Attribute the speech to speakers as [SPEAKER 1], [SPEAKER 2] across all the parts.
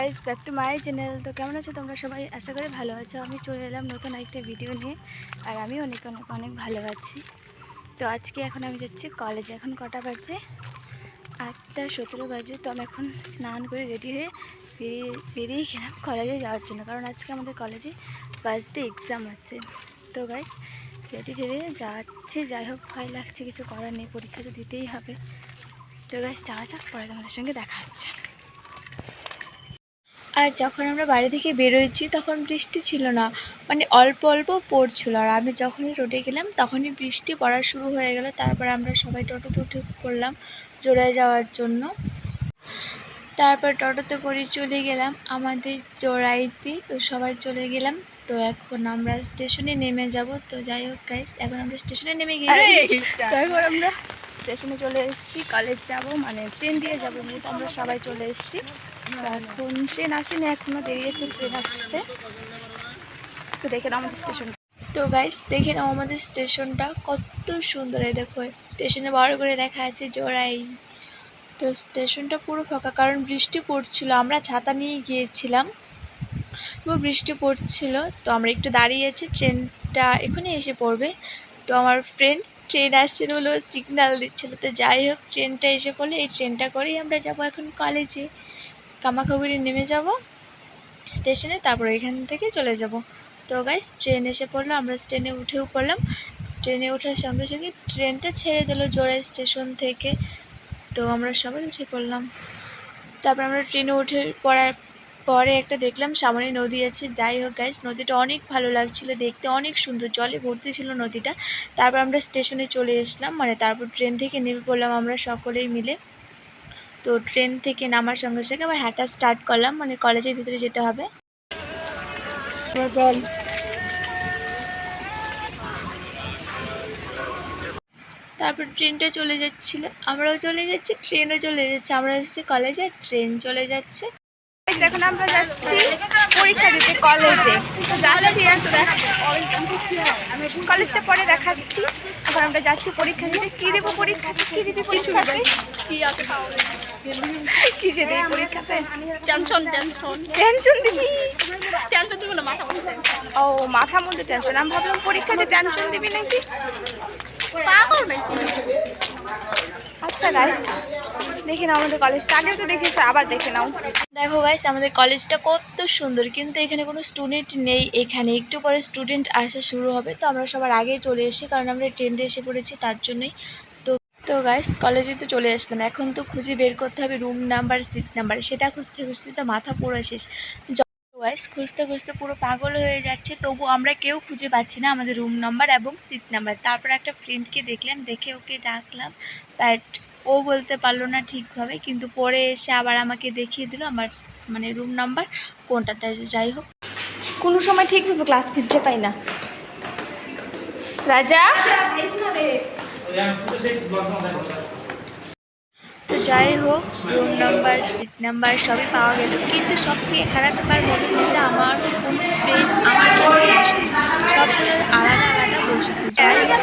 [SPEAKER 1] Guys back to my channel তো কেমন আছো তোমরা সবাই? আশা করি ভালো আছো। আমি চলে এলাম নতুন একটা ভিডিও নিয়ে, আর আমি অনেক অনেক অনেক ভালো আছি। তো আজকে এখন আমি যাচ্ছি কলেজে এখন কটা বাজে? আটটা সতেরো বাজে। তো আমি এখন স্নান করে রেডি হয়ে বেরিয়ে বেরিয়ে গেলাম কলেজে যাওয়ার জন্য। কারণ আজকে আমাদের কলেজে ফার্স্ট ডে এক্সাম আছে। তো গাইস রেডি টেডি যাচ্ছে। যাই হোক, ভয় লাগছে, কিছু করার নেই। পরীক্ষা তো দিতেই হবে। তো গাইস যাওয়া যাক, পরে তোমাদের সঙ্গে দেখা হচ্ছে। আর যখন আমরা বাড়ি থেকে বেরোয়ছি তখন বৃষ্টি ছিল না মানে অল্প অল্প পড়ছিল। আর আমি যখনই রোডে গেলাম তখনই বৃষ্টি পড়া শুরু হয়ে গেল। তারপর আমরা সবাই টোটোতে উঠে পড়লাম জোড়ায় যাওয়ার জন্য। তারপর টোটোতে করে চলে গেলাম আমাদের জোড়াইতে তো সবাই চলে গেলাম। তো এখন আমরা স্টেশনে নেমে যাব। তো যাই হোক গাইস এখন আমরা স্টেশনে নেমে গেছি তো এখন আমরা স্টেশনে চলে এসেছি কলেজ যাব মানে ট্রেন দিয়ে যাব যেহেতু আমরা সবাই চলে এসেছি। এখন ট্রেন আসেনি এখনও দেরি আছে ট্রেন আসতে। তো দেখে নাও আমাদের স্টেশন তো গাইস দেখে নাও আমাদের স্টেশনটা কত সুন্দর। এই দেখো স্টেশনে বড় করে লেখা আছে জোড়াই তো স্টেশনটা পুরো ফাঁকা কারণ বৃষ্টি পড়ছিল আমরা ছাতা নিয়ে গিয়েছিলাম। তো বৃষ্টি পড়ছিল, তো আমরা একটু দাঁড়িয়ে আছি, ট্রেনটা এখনই এসে পড়বে। তো আমার ফ্রেন্ড ট্রেন আসছিল বলে সিগন্যাল দিচ্ছিল, তো যাই হোক, ট্রেনটা এসে পড়লে এই ট্রেনটা করেই আমরা যাব এখন কলেজে কামাখাগুড়ি নেমে যাব স্টেশনে তারপর এখান থেকে চলে যাব। তো গাইস ট্রেন এসে পড়ল, আমরা ট্রেনে উঠেও পড়লাম। ট্রেনে ওঠার সঙ্গে সঙ্গে ট্রেনটা ছেড়ে দিল জোড়াই স্টেশন থেকে। তো আমরা সবাই উঠে পড়লাম। তারপর আমরা ট্রেনে উঠে পড়ার পরে একটা দেখলাম, সামনে নদী আছে। যাই হোক গাইস নদীটা অনেক ভালো লাগছিল দেখতে, অনেক সুন্দর। জলে ভর্তি ছিল নদীটা। তারপর আমরা স্টেশনে চলে এসলাম মানে তারপর ট্রেন থেকে নেমে পড়লাম আমরা সকলেই মিলে। তো ট্রেন থেকে নামার সঙ্গে সঙ্গে আবার হাঁটা স্টার্ট করলাম মানে কলেজের ভিতরে যেতে হবে। তারপর ট্রেনটা চলে যাচ্ছিল, আমরাও চলে যাচ্ছি ট্রেনও চলে যাচ্ছে। আমরা এসেছি কলেজে ট্রেন চলে যাচ্ছে। এখন আমরা যাচ্ছি পরীক্ষা দিতে কলেজে যাচ্ছি কলেজটা পরে দেখাচ্ছি। এখন আমরা যাচ্ছি পরীক্ষা দিতে। কি দেবো পরীক্ষাতে কি দিবি পরীক্ষাতে
[SPEAKER 2] কি আছে
[SPEAKER 1] কি যে পরীক্ষাতে?
[SPEAKER 2] Tension tension.
[SPEAKER 1] টেনশন দিবি?
[SPEAKER 2] টেনশন দিব না মাথা
[SPEAKER 1] ও মাথা মধ্যে টেনশন। আমি ভাবলাম পরীক্ষাতে টেনশন দিবি নাকি?
[SPEAKER 2] পাগল নাকি?
[SPEAKER 1] আচ্ছা দেখে নাও আমাদের কলেজটা আগে তো দেখেছ আবার দেখে নাও। দেখো গাইস আমাদের কলেজটা কত সুন্দর, কিন্তু এখানে কোনো স্টুডেন্ট নেই এখানে। একটু পরে স্টুডেন্ট আসা শুরু হবে, তো আমরা সবার আগেই চলে এসেছি, কারণ আমরা ট্রেন দিয়ে এসে পড়েছি, তার জন্যই। তো তো গাইস কলেজে তো চলে আসলাম। এখন তো খুঁজে বের করতে হবে রুম নাম্বার সিট নাম্বার সেটা খুঁজতে খুঁজতে তো মাথা পুরো শেষ। গাইস খুঁজতে খুঁজতে পুরো পাগল হয়ে যাচ্ছে, তবু আমরা কেউ খুঁজে পাচ্ছি না আমাদের রুম নাম্বার এবং সিট নাম্বার তারপর একটা ফ্রেন্ডকে দেখলাম, দেখে ওকে ডাকলাম বাট ও বলতে পারল না ঠিকভাবে কিন্তু পরে এসে আবার আমাকে দেখিয়ে দিল আমার মানে রুম নাম্বার কোনটা তাই যাই হোক। কোনো সময় ঠিকভাবে ক্লাস খুঁজে পাই না। রাজা? তো যাই হোক রুম নাম্বার সিট নাম্বার সবই পাওয়া গেল। কিন্তু সব থেকে খারাপ ব্যাপার হলো যেটা আমার কোনো ফ্রেন্ড আমার আসে সবগুলো আলাদা আলাদা বসিত যাই হোক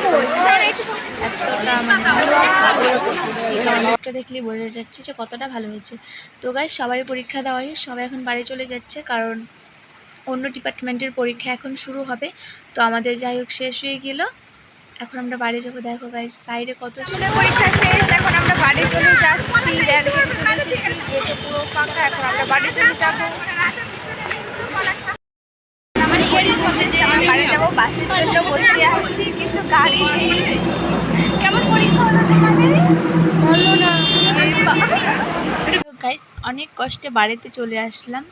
[SPEAKER 1] একটা দেখলেই বোঝা যাচ্ছে যে কতটা ভালো হয়েছে। তো গাই সবাই পরীক্ষা দেওয়া হয়ে সবাই এখন বাড়ি চলে যাচ্ছে, কারণ অন্য ডিপার্টমেন্টের পরীক্ষা এখন শুরু হবে। তো আমাদের যাই হোক, শেষ হয়ে গেল। এখন আমরা বাড়ি যাব, দেখো গাইস বাইরে কত পরীক্ষা শেষ, এখন আমরা বাড়ি চলে যাচ্ছি গেটে এখন আমরা বাড়ি চলে যাব। বাড়ি যাব বাসের জন্য বসে আছি, কিন্তু গাড়ি নেই। কেমন পরীক্ষা হলো তোমাদের ভালো না গাইস অনেক কষ্টে বাড়িতে চলে আসলাম।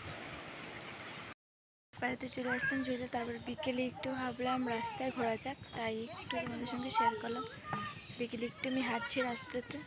[SPEAKER 1] বাড়িতে চলে আসলাম যেহেতু তারপর বিকেলে একটু ভাবলাম রাস্তায় ঘোরা যাক তাই একটু তোমাদের সঙ্গে শেয়ার করলাম। বিকেলে একটু আমি হাঁটছি রাস্তাতে।